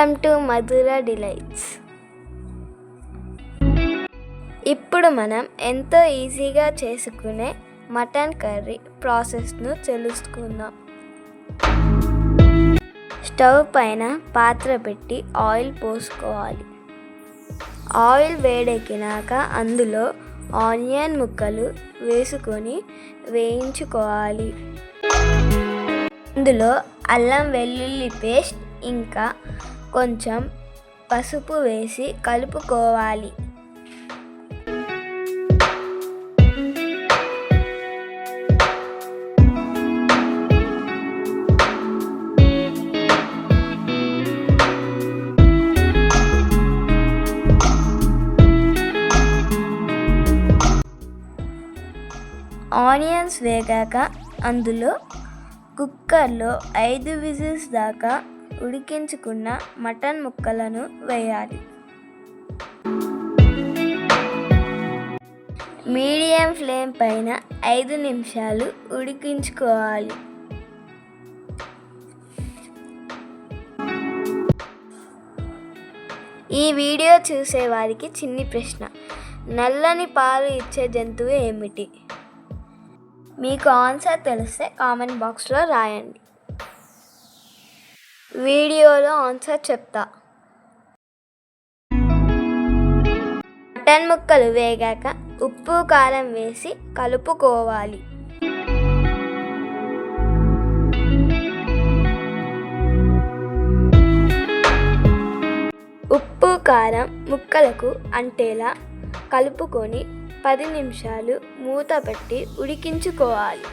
Welcome to Mathura delights. ఇప్పుడు మనం ఎంతో ఈజీగా చేసుకునే మటన్ కర్రీ ప్రాసెస్ను తెలుసుకుందాం. స్టవ్ పైన పాత్ర పెట్టి ఆయిల్ పోసుకోవాలి. ఆయిల్ వేడెక్కినాక అందులో ఆనియన్ ముక్కలు వేసుకొని వేయించుకోవాలి. అందులో అల్లం వెల్లుల్లి పేస్ట్ ఇంకా కొంచెం పసుపు వేసి కలుపుకోవాలి. ఆనియన్స్ వేగాక అందులో కుక్కర్లో ఐదు విజిల్స్ దాకా ఉడికించుకున్న మటన్ ముక్కలను వేయాలి. మీడియం ఫ్లేమ్ పైన ఐదు నిమిషాలు ఉడికించుకోవాలి. ఈ వీడియో చూసే వారికి చిన్ని ప్రశ్న. నల్లని పాలు ఇచ్చే జంతువు ఏమిటి? మీకు ఆన్సర్ తెలిస్తే కామెంట్ బాక్స్లో రాయండి. వీడియోలో ఆన్సర్ చెప్తా. మటన్ ముక్కలు వేగాక ఉప్పు కారం వేసి కలుపుకోవాలి. ఉప్పు కారం ముక్కలకు అంటేలా కలుపుకొని పది నిమిషాలు మూత పెట్టి ఉడికించుకోవాలి.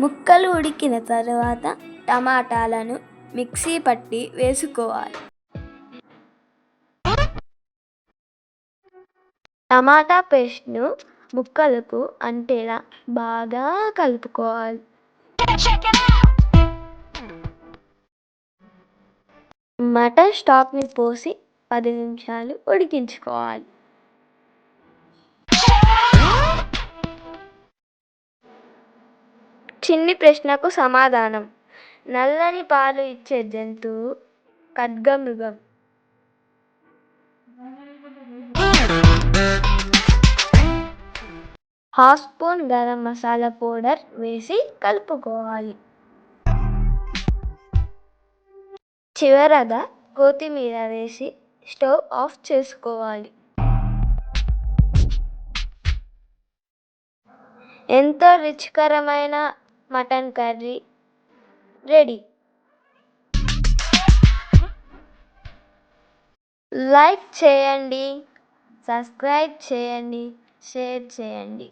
ముక్కలు ఉడికిన తర్వాత టమాటాలను మిక్సీ పట్టి వేసుకోవాలి. టమాటా పేస్ట్ను ముక్కలకు అంటేలా బాగా కలుపుకోవాలి. మటన్ స్టాక్ని పోసి పది నిమిషాలు ఉడికించుకోవాలి. చిన్ని ప్రశ్నకు సమాధానం. నల్లని పాలు ఇచ్చే జంతువు ఖడ్గమృగం. Half spoon garam masala powder వేసి కలుపుకోవాలి. చివరగా కొత్తిమీర వేసి స్టవ్ ఆఫ్ చేసుకోవాలి. ఎంతో రుచికరమైన మటన్ కర్రీ రెడీ. లైక్ చేయండి సబ్స్క్రైబ్ చేయండి షేర్ చేయండి.